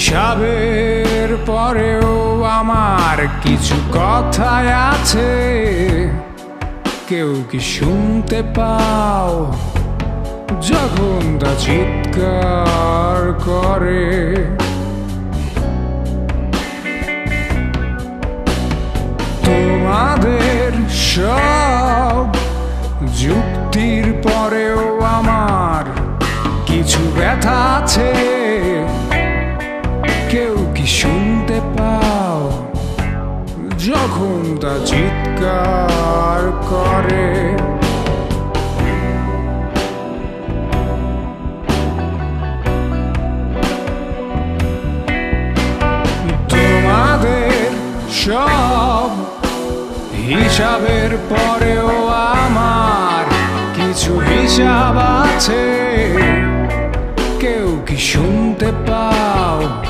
সব হিসাবের পরেও আমার কিছু কথায় আছে। কেউ কি শুনতে পাও? যখন তা চিৎকার করে। তোমাদের সব যুক্তির পরেও আমার কিছু ব্যথা আছে। কি শুনতে পাও? যখন তা চিৎকার করে। তোমাদের সব হিসাবের পরেও আমার কিছু হিসাব আছে। কেউ কি শুনতে পাও?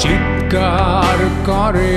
চিৎকার করে।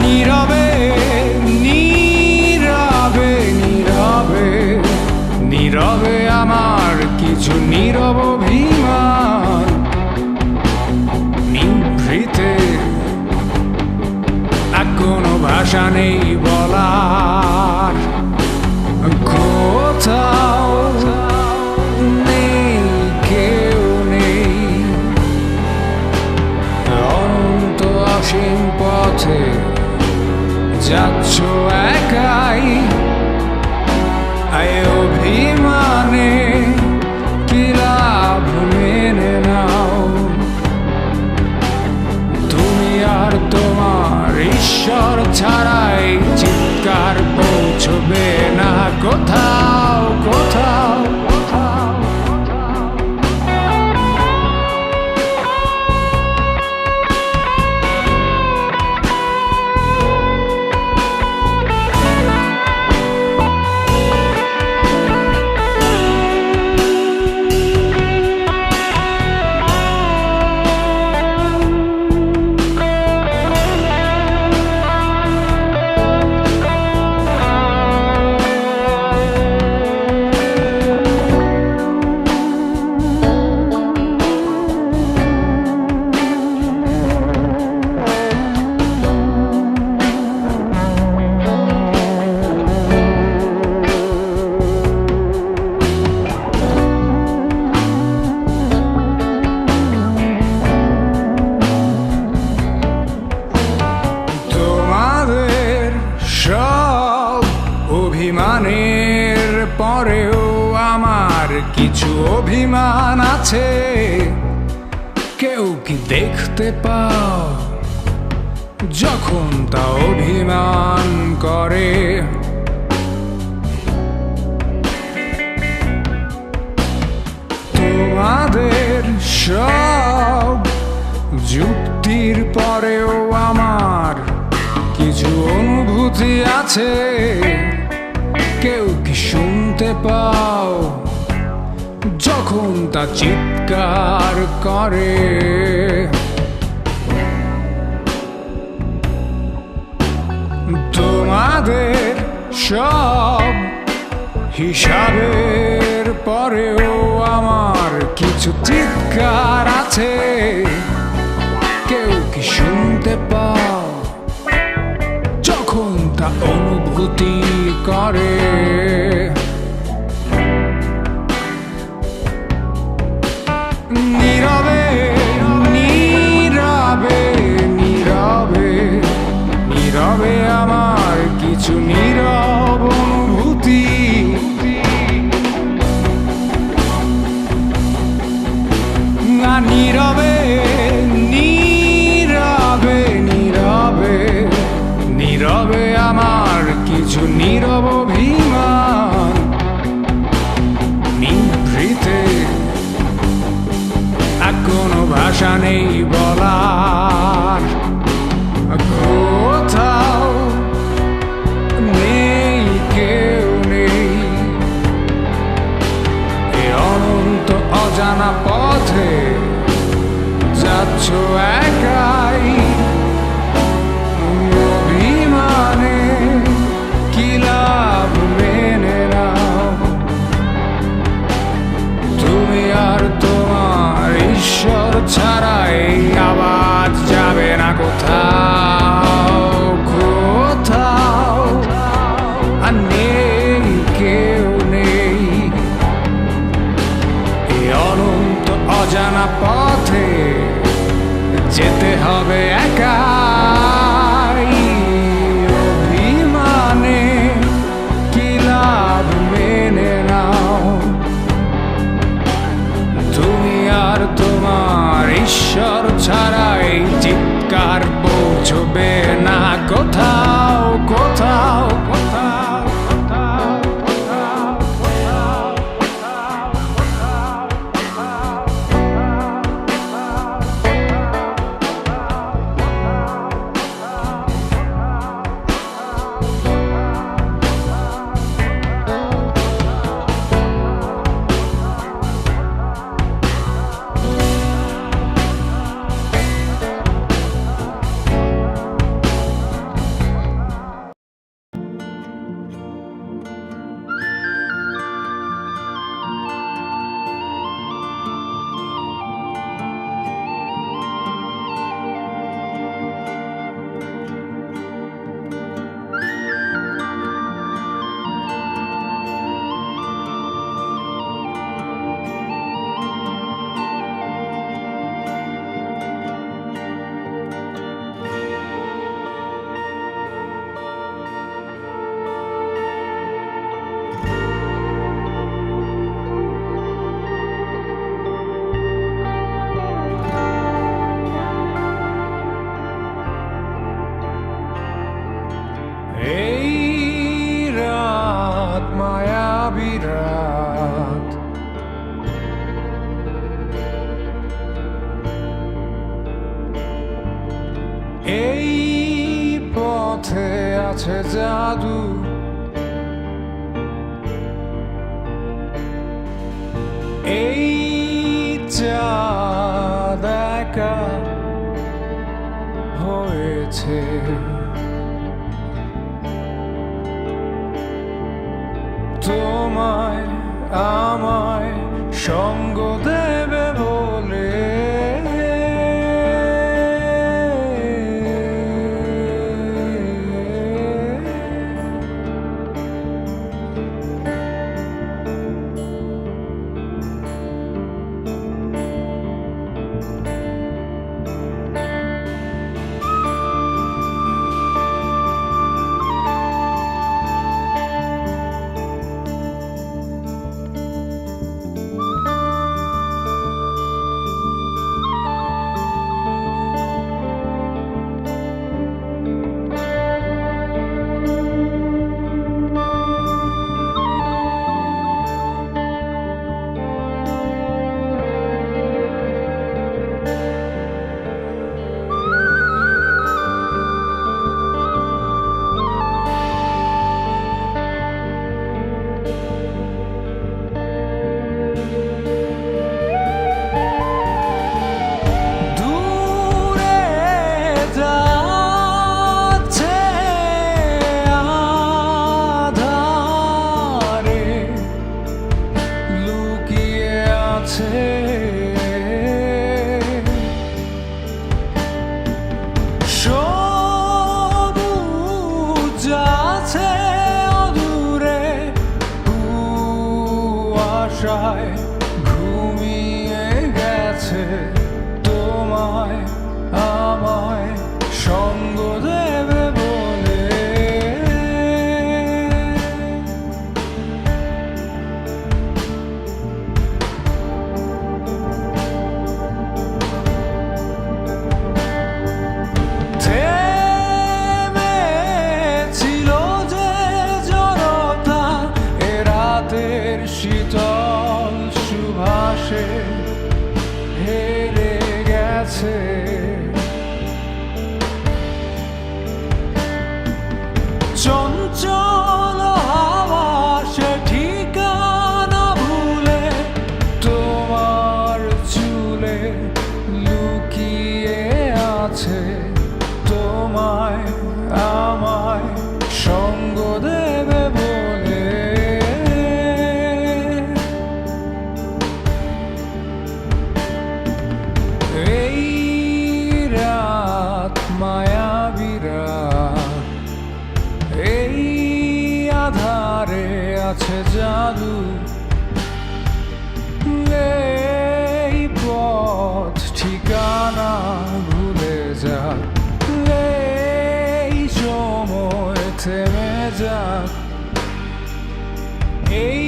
নীরবে নীরবে নীরবে নীরবে আমার কিছু নীরব অভিমান। নিভৃতে আর কোনো ভাষা নেই বলার যাচ্ছ একাই? নাও। তুমি আর তোমার ছাড়াই চিৎকার পৌঁছবে না কোথাও কিছু অভিমান আছে। কেউ কি দেখতে পাও? যখন তা অভিমান করে। তোমাদের সব যুক্তির পরেও আমার কিছু অনুভূতি আছে। কেউ কি শুনতে পাও? যখন তা চিৎকার করে। তোমাদের সব হিসাবের পরেও আমার কিছু চিৎকার আছে। কেউ কি শুনতে পাও? যখন তা অনুভূতি করে। নীরব অভিমান নিভৃতে আর কোন ভাষা নেই বলার। কোথাও নেই, কেউ নেই। এ অনন্ত অজানা পথে যাচ্ছ একাই short the tie হয়েছে। তোমায় আমায় সঙ্গ দেবে try. Hey.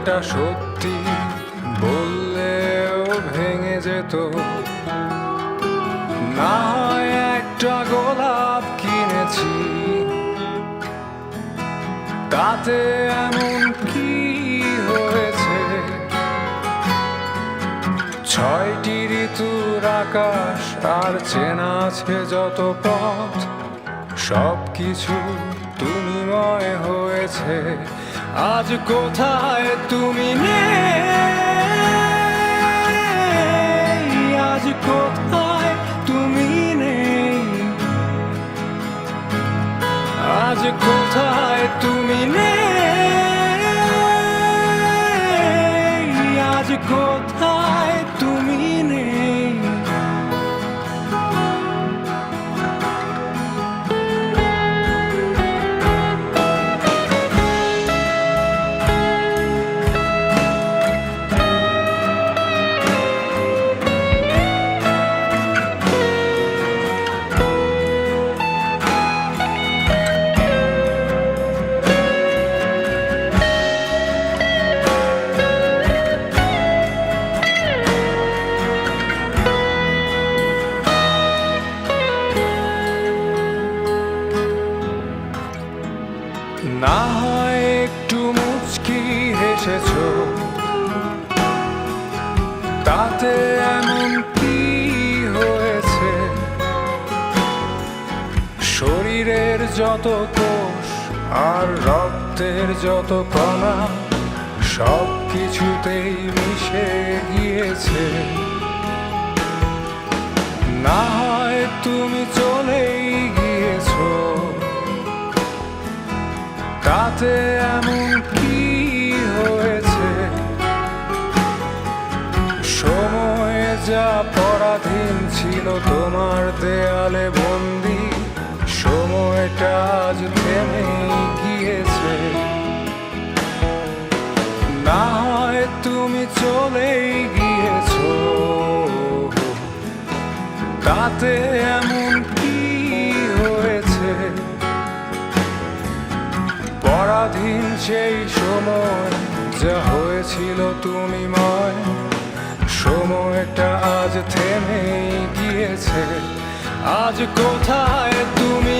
যেটা সত্যি বললেও ভেঙে যেত। না হয় একটা গোলাপ কিনেছি। তাতে এমন কি হয়েছে? ছয়টি ঋতুর আকাশ আর চেনা আছে যত পথ সব কিছু তুমি ময় হয়েছে। আজ কোথায় তুমি নেই? আজ কোথায় তুমি নেই? আজ কোথায় তুমি নেই? আজ কোথায় চলেই গিয়েছো। তাতে এমন কি হয়েছে? সময় যা পরাধীন ছিল তোমার দেয়ালে বন্দি, সময়টা আজ থেমে গিয়েছে। না হয় তুমি চলেই গিয়েছো। তাতে এমন পরাধীন সেই সময় যা হয়েছিল তুমি ময়। সময়টা আজ থেমে গিয়েছে। আজ কোথায় তুমি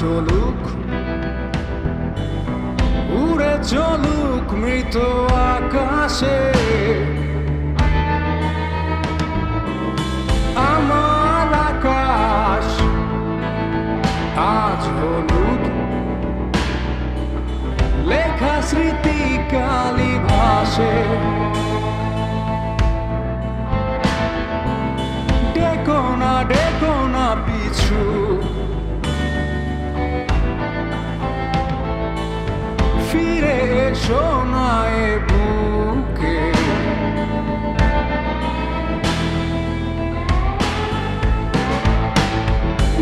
চলুক, উড়ে চলুক মৃত আকাশে। আমার আকাশ আজ হলুদ লেখা স্মৃতি কালী ভাসে। ডেকো না ডেকো না পিছু। এসো না এ বুকে।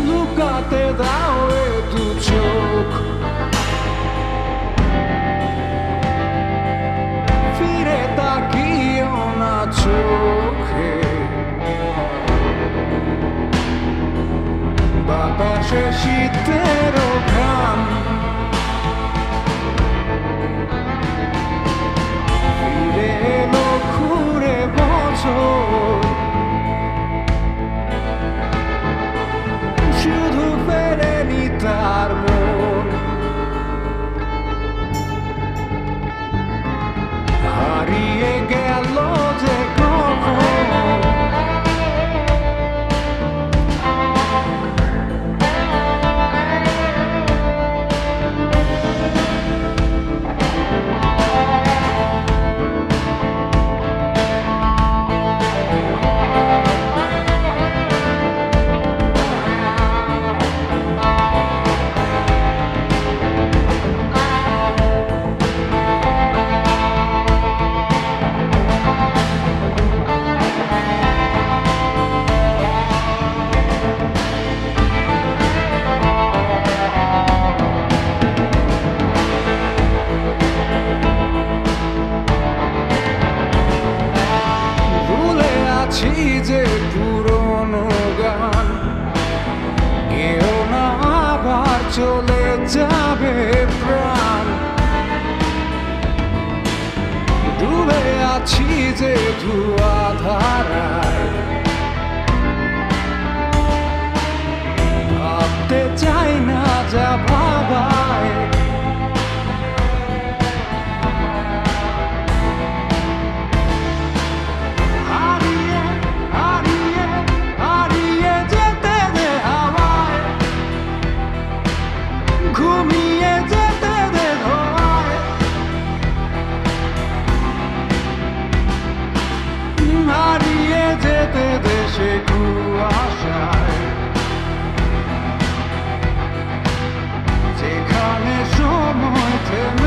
লুকাতে দাও দু চোখ। ফিরে তাকিও না চোখে। বাতাসে শীতের ঘ্রাণ soul. যে ধুয়া ধারায়। ভাবতে চাই না যাব Tell me